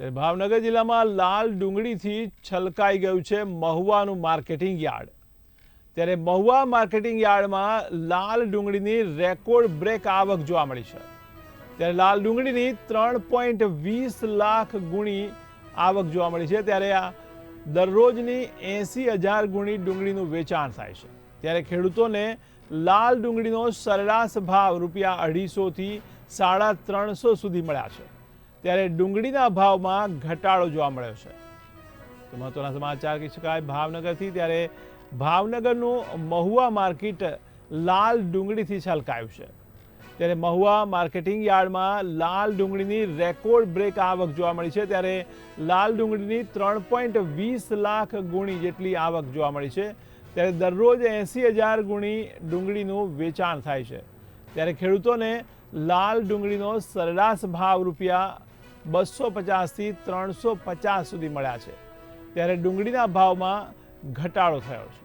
ત્યારે ભાવનગર જિલ્લામાં લાલ ડુંગળીથી છલકાઈ ગયું છે મહુવાનું માર્કેટિંગ યાર્ડ. ત્યારે મહુવા માર્કેટિંગ યાર્ડમાં લાલ ડુંગળીની રેકોર્ડ બ્રેક આવક જોવા મળી છે. ત્યારે લાલ ડુંગળીની ત્રણ પોઈન્ટ વીસ લાખ ગુણી આવક જોવા મળી છે. ત્યારે આ દરરોજની એંસી હજાર ગુણી ડુંગળીનું વેચાણ થાય છે. ત્યારે ખેડૂતોને લાલ ડુંગળીનો સરેરાશ ભાવ રૂપિયા અઢીસોથી સાડા ત્રણસો સુધી મળ્યા છે. ત્યારે ડુંગળીના ભાવમાં ઘટાડો જોવા મળ્યો છે. તો મહત્વના સમાચાર કહી શકાય, ભાવનગરથી ત્યારે ભાવનગરનું મહુવા માર્કેટ લાલ ડુંગળીથી છલકાયું છે. ત્યારે મહુવા માર્કેટિંગ યાર્ડમાં લાલ ડુંગળીની રેકોર્ડ બ્રેક આવક જોવા મળી છે. ત્યારે લાલ ડુંગળીની ત્રણ પોઈન્ટ વીસ લાખ ગુણી જેટલી આવક જોવા મળી છે. ત્યારે દરરોજ એંસી હજાર ગુણી ડુંગળીનું વેચાણ થાય છે. ત્યારે ખેડૂતોને લાલ ડુંગળીનો સરેરાશ ભાવ રૂપિયા બસો પચાસથી ત્રણસો પચાસ સુધી મળ્યા છે. ત્યારે ડુંગળીના ભાવમાં ઘટાડો થયો છે.